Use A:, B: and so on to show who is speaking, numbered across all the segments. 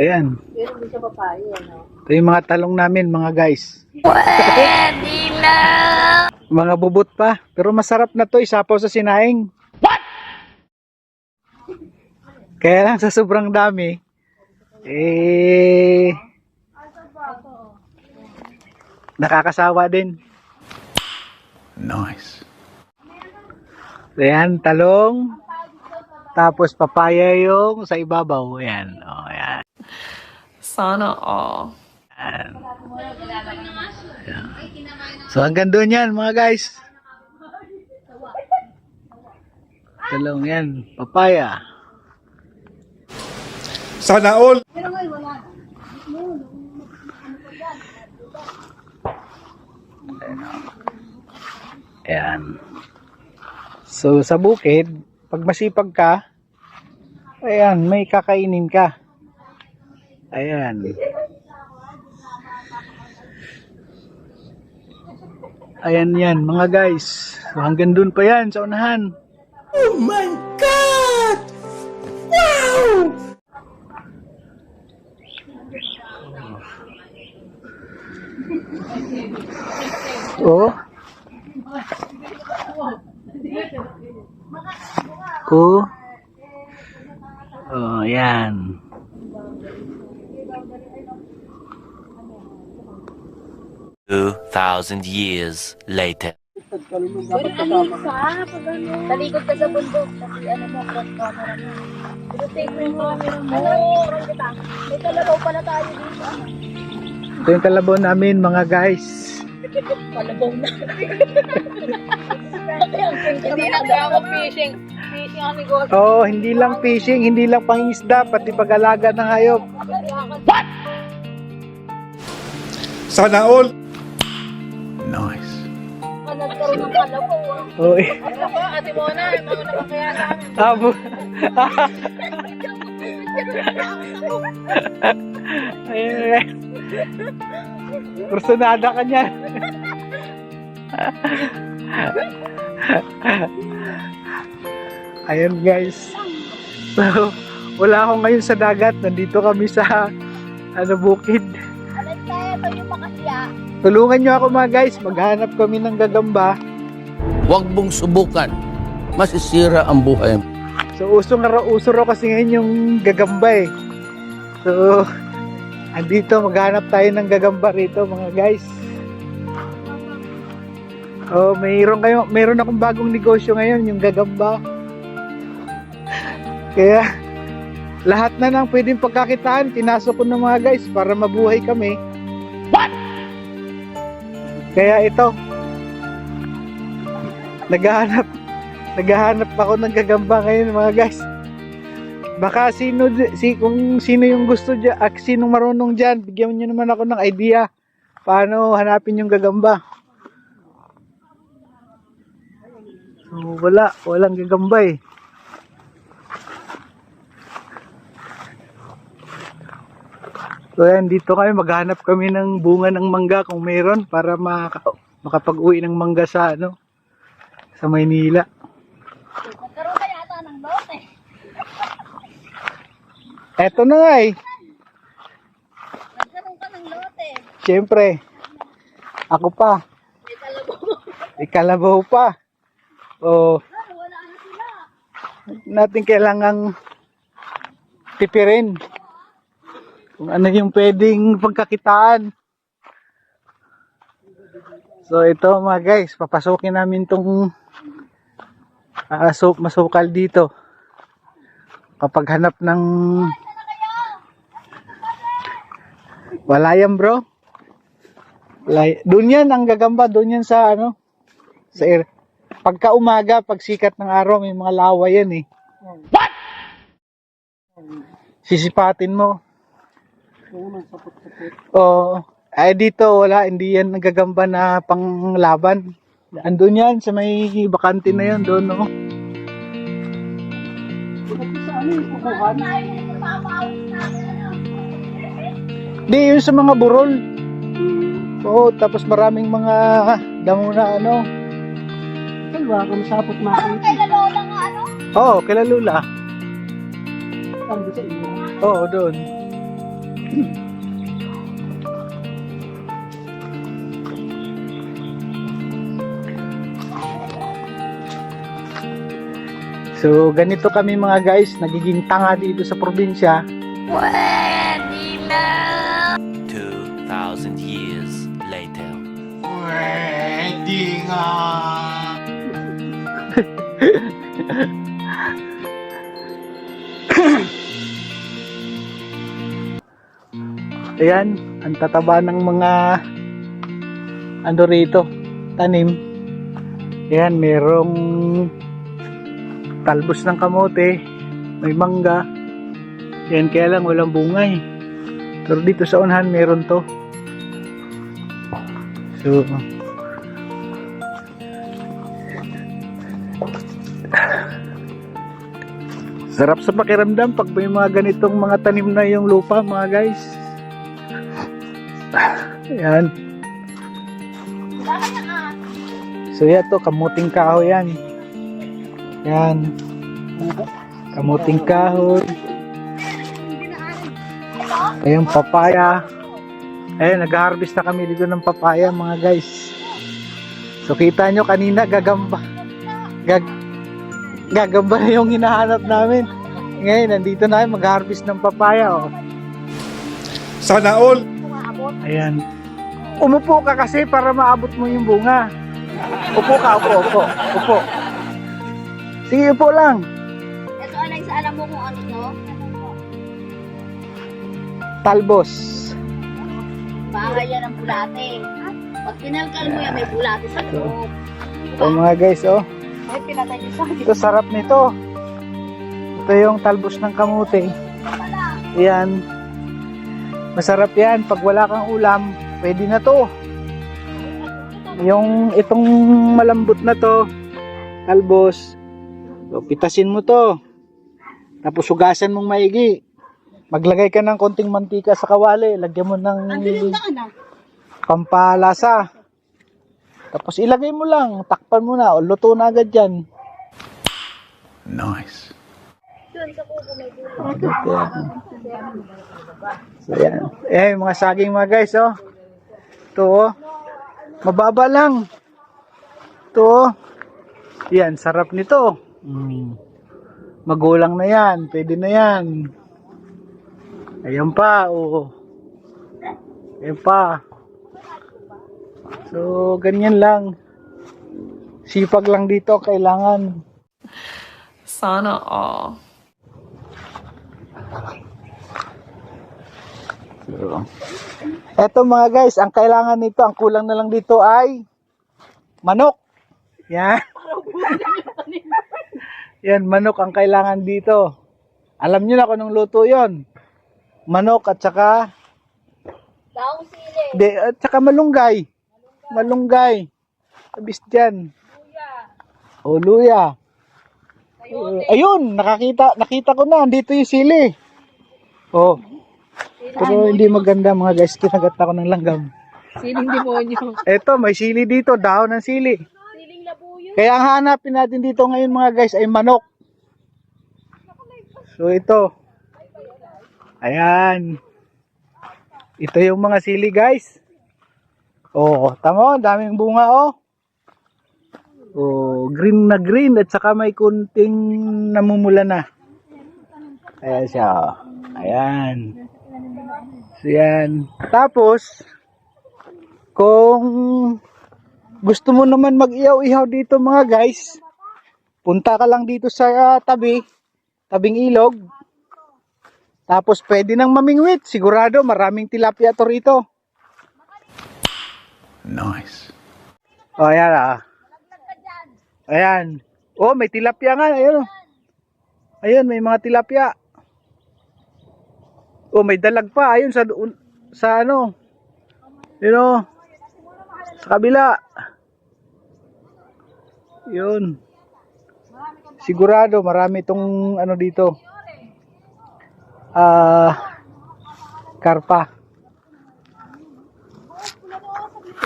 A: Ayan.
B: Pero hindi siya papayo, ano?
A: Ito yung mga talong namin, mga guys. Pwede na! Mga bubot pa. Pero masarap na to, isapaw sa sinaing. What? Kaya lang sa sobrang dami, eh, nakakasawa din. Nice. Ayan, talong. Tapos papaya yung sa ibabaw. Ayan. Oh.
C: Sana all.
A: Ayan. Ayan. So hanggang doon yan mga guys. Talong yan. Papaya.
D: Sana all.
A: Ayan. So sa bukid, pag masipag ka, ayan, may kakainin ka. Ayan. Ayan yan, mga guys. So, hanggang dun pa yan, sa unahan. Oh my God! Oh. Oh. Oh, yan.
E: Two thousand years later.
B: Talikod ka sa bundok. Kasi ano mo, cross camera mo. Pero take mo yung camera mo. Ano, kita. May talabaw pala tayo dito. ano?
A: Ito yung kalabaw namin, mga guys.
B: Kalabaw na. Hindi na ako fishing. Fishing ako ni God.
A: Oh, hindi lang fishing, hindi lang pangisda, pati pag-alaga ng hayop.
D: Sana all.
A: Nice.
B: Nagkaroon ng kalabaw.
A: Oh, eh.
B: Ano ba, ate Mona, mga naman kaya sa amin.
A: Abo. Ayun. Personada ka niyan. Ayun guys. So, wala ako ngayon sa dagat. Nandito kami sa ano bukid. Tulungan nyo ako mga guys. Maghanap kami ng gagamba.
F: Huwag mong subukan. Masisira ang buhay mo.
A: So uso nga raw, uso raw kasi ngayon yung gagamba eh. So andito maghanap tayo ng gagamba rito mga guys. Oh, mayroon kayo, mayroon akong bagong negosyo ngayon, yung gagamba. Kaya lahat na ng pwedeng pagkakitaan, pinasok ko ng mga guys para mabuhay kami. What? Kaya ito, naghahanap, naghahanap ako ng gagamba ngayon mga guys. Baka sino, si, kung sino yung gusto dyan, at sinong marunong dyan, bigyan nyo naman ako ng idea paano hanapin yung gagamba. So, wala, walang gagamba eh. So yan, dito kami, maghanap kami ng bunga ng mangga kung mayroon para maka, makapag-uwi ng mangga sa ano, sa Maynila.
B: Nagkaroon ka yata ng lote.
A: Eto na nga eh.
B: Nagkaroon ka ng lote.
A: Siyempre, ako pa.
B: Mo.
A: Ikalabaw pa. O,
B: Ah, wala na sila.
A: natin kailangang tipirin. Kung ano yung pwedeng pagkakitaan. So ito mga guys, papasukin namin tong ah, so, masukal dito. Kapag hanap ng wala yan bro. Wala y- Doon yan ang gagamba, doon yan sa ano sa air. Pagka umaga, pag sikat ng araw, may mga lawa yan eh. What? Sisipatin mo. Oo. Ay dito wala, hindi yan nagagamba na panglaban. Andun yan sa may bakante na yan doon, no? Di, yun sa mga burol. Oo, tapos maraming mga damo na ano. Kalwa, kung sapot
B: Parang kay Lola nga ano?
A: Oo, kila Lula. Oo, doon. So, ganito kami mga guys, nagiging tanga dito sa probinsya.
E: 2,000 years later.
A: Ayan, ang tataba ng mga ano rito, tanim. Ayan, merong talbos ng kamote, may mangga. Ayan, kaya lang walang bunga eh. Pero dito sa unahan meron to. So, Sarap sa pakiramdam pag may mga ganitong mga tanim na yung lupa mga guys. Ayan. So yan to, kamuting kahoy yan. Yan. Kamuting kahoy. Ayan, papaya. Ayan, nag-harvest na kami dito ng papaya mga guys. So kita nyo kanina gagamba. Gag gagamba na yung hinahanap namin. Ngayon, nandito na mag-harvest ng papaya. Oh.
D: Sana all.
A: Ayan. Umupo ka kasi para maabot mo yung bunga. Upo ka, upo, upo, upo. Sige, upo lang.
B: Ito Alex, alam mo kung ano to?
A: Talbos.
B: Baka yan ang bulate. Pag kinalkal mo yan, may bulate sa loob.
A: Ito mga guys, oh.
B: May pinatay niyo sa akin.
A: Ito, sarap nito. Ito yung talbos ng kamuti. Ayan. Masarap yan. Pag wala kang ulam, pwede na to. Yung itong malambot na to, talbos, so, pitasin mo to. Tapos hugasan mong maigi. Maglagay ka ng konting mantika sa kawali. Lagyan mo ng pampalasa. Tapos ilagay mo lang. Takpan mo na. O, luto na agad yan.
F: Nice.
A: So, yan. Eh, mga saging mga guys, oh. Ito, oh. Mababa lang. Ito, oh. Yan, sarap nito. Mm. Magulang na yan. Pwede na yan. Ayan pa, oh. Ayan pa. So, ganyan lang. Sipag lang dito, kailangan.
C: Sana all.
A: So, eto mga guys, ang kailangan nito, ang kulang na lang dito ay manok. Yan. Yan, manok ang kailangan dito. Alam niyo na kung anong luto yon. Manok at saka
B: Daong sili.
A: de, at saka malunggay. Malunggay. Abis dyan. O luya. Uh, ayun, nakakita, nakita ko na, dito yung sili. Oh. Pero hindi maganda mga guys, kinagat ako ng langgam.
C: Siling demonyo.
A: Eto, may sili dito, dahon ng sili.
B: Siling labuyo.
A: Kaya ang hanapin natin dito ngayon mga guys ay manok. So ito. Ayan. Ito yung mga sili guys. Oh, tamo, daming bunga oh. Oh, green na green at saka may kunting namumula na. Ayan siya. oh. Ayan. So yan. Tapos, kung gusto mo naman mag-ihaw-ihaw dito mga guys, punta ka lang dito sa ah, tabi, tabing ilog. Tapos pwede nang mamingwit. Sigurado maraming tilapia to rito.
F: Nice.
A: O, ayan ah. Ayan. Oh, may tilapia nga. Ayan oh. Ayun, may mga tilapia. Oh, may dalag pa. Ayun sa sa ano. You know, sa kabila. Yun. Sigurado marami tong ano dito. Ah, karpa.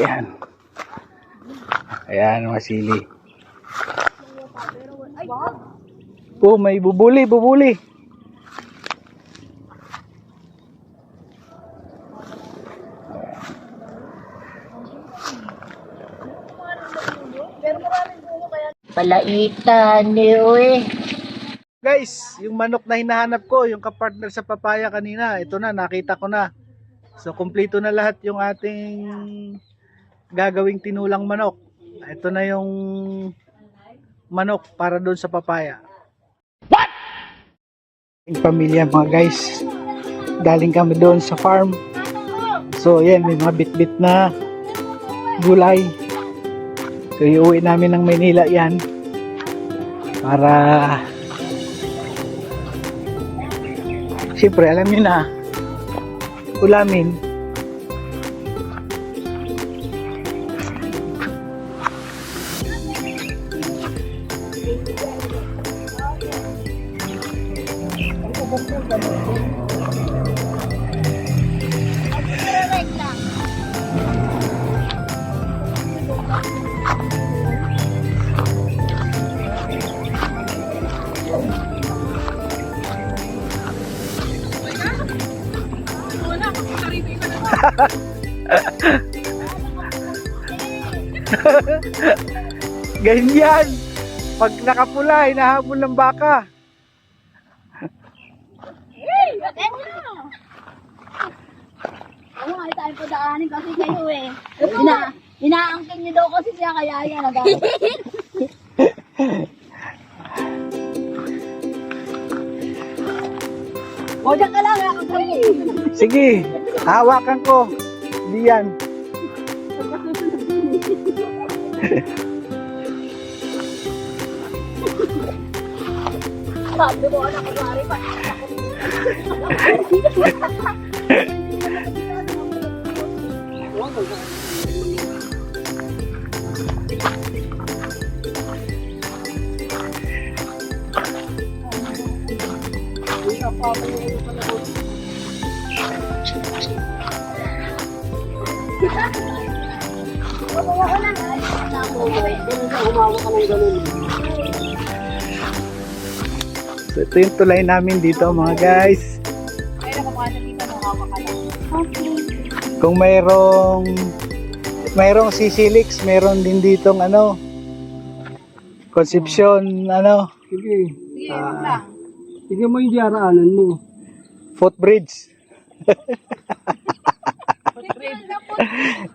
A: Ayan. Ayan, mga sili. Oh, may bubuli, bubuli.
B: Palaitan ni Uwe.
A: Guys, yung manok na hinahanap ko, yung kapartner sa papaya kanina, ito na, nakita ko na. So, kumpleto na lahat yung ating gagawing tinulang manok. Ito na yung manok para doon sa papaya. What? Yung pamilya mga guys, galing kami doon sa farm. So, yan, may mga bit-bit na gulay. So, iuwi namin ng Maynila yan para Siyempre, alam niyo na, ulamin. Ganyan. Pag nakapula, hinahabol ng baka.
B: Oo, ay tayo padaanin kasi kayo eh. Ina, inaangkin niyo daw kasi siya kaya yan. nag- O, dyan ka lang. Ako kayo.
A: Sige, hawakan ko. Hindi yan.
B: Sabi mo, anak ko, mari pa.
A: So, ito yung tulay namin dito mga guys. Kung mayroong mayroong sisilix, meron din ditong ano Concepcion ano
G: Sige. Ah, sige mo yung diaraanan mo.
A: footbridge.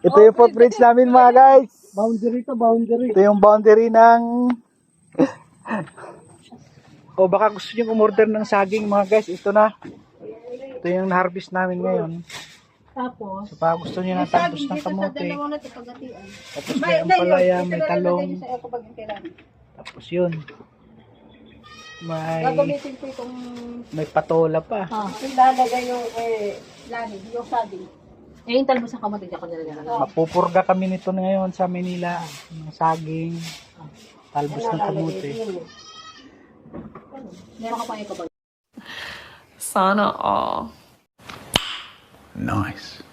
A: ito yung footbridge namin mga guys.
G: Boundary to boundary.
A: Ito yung boundary ng O baka gusto nyo umorder ng saging mga guys. Ito na. Ito yung na-harvest namin ngayon.
B: Tapos,
A: So baka gusto nyo ng talbos ng kamote. Tapos may ampalaya, may talong. Tapos yun. May,
B: Gagamitin ko itong
A: may patola pa.
B: Ah, ilalagay yung eh, lani, yung saging.
C: Eh, yung talbos ng kamote, di ako nilalagay.
A: Mapupurga kami nito ngayon sa Manila. Ng saging. Talbos ng kamote.
C: Meron ka pa yung kapag.
H: Sana all.
F: Nice.